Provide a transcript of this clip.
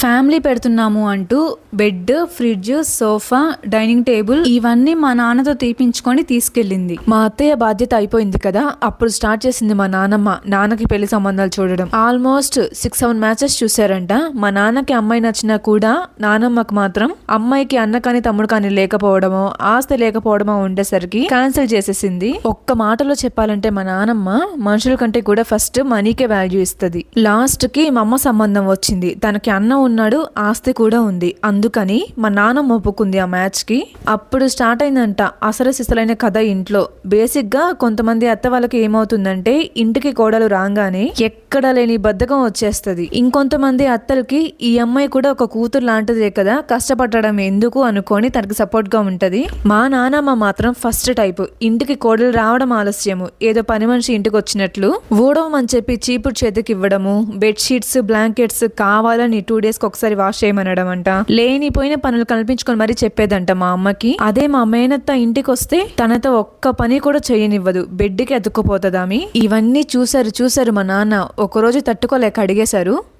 Family పెడుతున్నాము అంటూ bed fridge sofa dining table ఇవన్నీ మా నాన్నతో తీపించుకొని తీసుకెళ్ళింది. మా అత్తయ్య బాధ్యత అయిపోయింది కదా అప్పుడు స్టార్ట్ చేసింది మా నాన్నమ్మ నాన్నకి పెళ్ళి సంబంధాలు చూడడం. ఆల్మోస్ట్ సిక్స్ సెవెన్ మ్యాచెస్ చూసారంట మా నాన్నకి అమ్మాయి నచ్చినా కూడా నానమ్మకు మాత్రం అమ్మాయికి అన్న కాని తమ్ముడు కాని లేకపోవడమో ఆస్తి లేకపోవడమో ఉండేసరికి క్యాన్సిల్ చేసేసింది. ఒక్క మాటలో చెప్పాలంటే మా నానమ్మ మనుషుల కంటే కూడా ఫస్ట్ మనీకే వాల్యూ ఇస్తుంది. లాస్ట్కి మా అమ్మ సంబంధం వచ్చింది. తనకి అన్నం ఉన్నాడు ఆస్తి కూడా ఉంది. అందుకని మా నాన్నమ్మ ఒప్పుకుంది ఆ మ్యాచ్కి. అప్పుడు స్టార్ట్ అయిందంట అసలు సిసలైన కథ ఇంట్లో. బేసిక్గా కొంతమంది అత్త వాళ్ళకి ఏమవుతుందంటే ఇంటికి కోడలు రాగానే ఎక్కడ లేని బద్ధకం వచ్చేస్తుంది. ఇంకొంతమంది అత్తలకి ఈ అమ్మాయి కూడా ఒక కూతురు లాంటిదే కదా కష్టపడడం ఎందుకు అనుకొని తనకి సపోర్ట్గా ఉంటుంది. మా నానమ్మ మాత్రం ఫస్ట్ టైప్. ఇంటికి కోడలు రావడం ఆలస్యము. ఏదో పని మనిషి ఇంటికి వచ్చినట్లు ఊడవమని చెప్పి చీపుడు చేతికి ఇవ్వడము బెడ్షీట్స్ బ్లాంకెట్స్ కావాలని టూ డేస్ కి ఒకసారి వాష్ చేయమనడం అంట. లేనిపోయిన పనులు కల్పించుకొని మరీ చెప్పేదంట మా అమ్మకి. అదే మా మేనత్త ఇంటికి వస్తే తనతో ఒక్క పని కూడా చేయనివ్వదు. బెడ్కి అతుక్కుపోతుందామి. ఇవన్నీ చూసారు చూసారు మా నాన్న. ఒకరోజు తట్టుకోలేక అడిగేశారు